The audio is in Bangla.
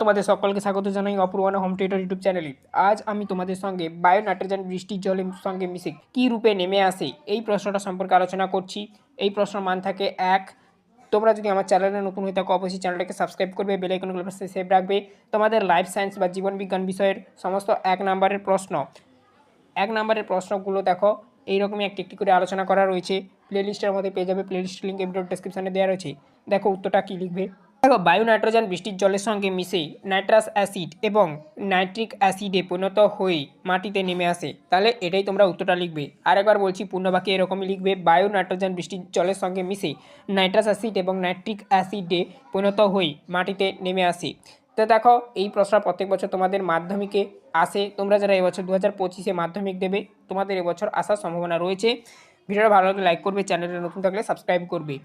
তোমাদের সকলকে স্বাগত জানাই অপূর্বানা হোম থিয়েটার ইউটিউব চ্যানেলে আজ আমি তোমাদের সঙ্গে বায়ো নাইট্রোজেন বৃষ্টির জলের সঙ্গে মিশে কী রূপে নেমে আসে, এই প্রশ্নটা সম্পর্কে আলোচনা করছি। এই প্রশ্নের মান থাকে এক। তোমরা যদি আমার চ্যানেলে নতুন হয়ে থাকো, অবশ্যই চ্যানেলটাকে সাবস্ক্রাইব করবে বেল আইকনগুলো পাশে সেভ রাখবে। তোমাদের লাইফ সায়েন্স বা জীবন বিজ্ঞান বিষয়ের সমস্ত এক নম্বরের প্রশ্ন। এক নম্বরের প্রশ্নগুলো দেখো, এইরকমই একটি একটি করে আলোচনা করা রয়েছে। প্লেলিস্টের মধ্যে পেয়ে যাবে প্লেলিস্ট লিঙ্ক ভিডিও ডেসক্রিপশনে দেওয়া রয়েছে। দেখো উত্তরটা কী লিখবে? দেখো, বায়ু নাইট্রোজেন বৃষ্টির জলের সঙ্গে মিশে নাইট্রাস অ্যাসিড এবং নাইট্রিক অ্যাসিডে পরিণত হয়ে মাটিতে নেমে আসে। তাহলে এটাই তোমরা উত্তরটা লিখবে। আরেকবার বলছি, পূর্ণবাক্যে এরকমই লিখবে, বায়ু নাইট্রোজেন বৃষ্টির জলের সঙ্গে মিশে নাইট্রাস অ্যাসিড এবং নাইট্রিক অ্যাসিডে পরিণত হয়ে মাটিতে নেমে আসে। তো দেখো, এই প্রশ্ন প্রত্যেক বছর তোমাদের মাধ্যমিকে আসে। তোমরা যারা এবছর দু হাজার পঁচিশে মাধ্যমিক দেবে, তোমাদের এবছর আসার সম্ভাবনা রয়েছে। ভিডিওটা ভালো লাগলে লাইক করবে চ্যানেলে নতুন থাকলে সাবস্ক্রাইব করবে।